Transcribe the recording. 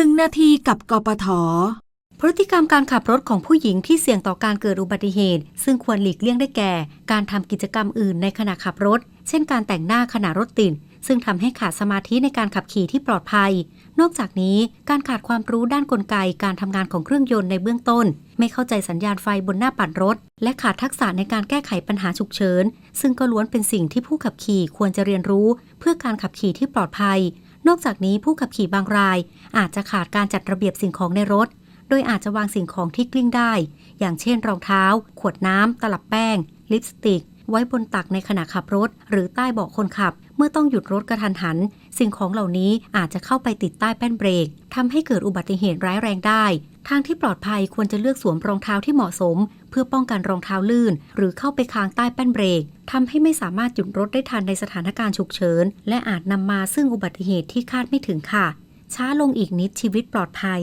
หนึ่งนาทีกับกปท พฤติกรรมการขับรถของผู้หญิงที่เสี่ยงต่อการเกิดอุบัติเหตุ ซึ่งควรหลีกเลี่ยงได้แก่ การทำกิจกรรมอื่นในขณะขับรถ เช่นการแต่งหน้าขณะรถติด ซึ่งทำให้ขาดสมาธิในการขับขี่ที่ปลอดภัย นอกจากนี้การขาดความรู้ด้านกลไกการทำงานของเครื่องยนต์ในเบื้องต้น ไม่เข้าใจสัญญาณไฟบนหน้าปัดรถ และขาดทักษะในการแก้ไขปัญหาฉุกเฉิน ซึ่งก็ล้วนเป็นสิ่งที่ผู้ขับขี่ควรจะเรียนรู้ เพื่อการขับขี่ที่ปลอดภัย นอกจากนี้ผู้ขับขี่บางราย อาจจะขาดการจัดระเบียบสิ่งของในรถ โดยอาจจะวางสิ่งของที่กลิ้งได้ อย่างเช่นรองเท้า ขวดน้ำตลับแป้ง ลิปสติก ไว้บนตักในขณะขับรถ หรือใต้เบาะคนขับ เมื่อต้องหยุดรถกระทันหัน สิ่งของเหล่านี้อาจจะเข้าไปติดใต้แป้นเบรกทำให้เกิดอุบัติเหตุร้ายแรงได้ ทางที่ปลอดภัยควรจะเลือกสวมรองเท้าที่เหมาะสม เพื่อป้องกันรองเท้าลื่น หรือเข้าไปค้างใต้แป้นเบรกทำให้ไม่สามารถหยุดรถได้ทันในสถานการณ์ฉุกเฉิน และอาจนำมาซึ่งอุบัติเหตุที่คาดไม่ถึงค่ะ ช้าลงอีกนิดชีวิตปลอดภัย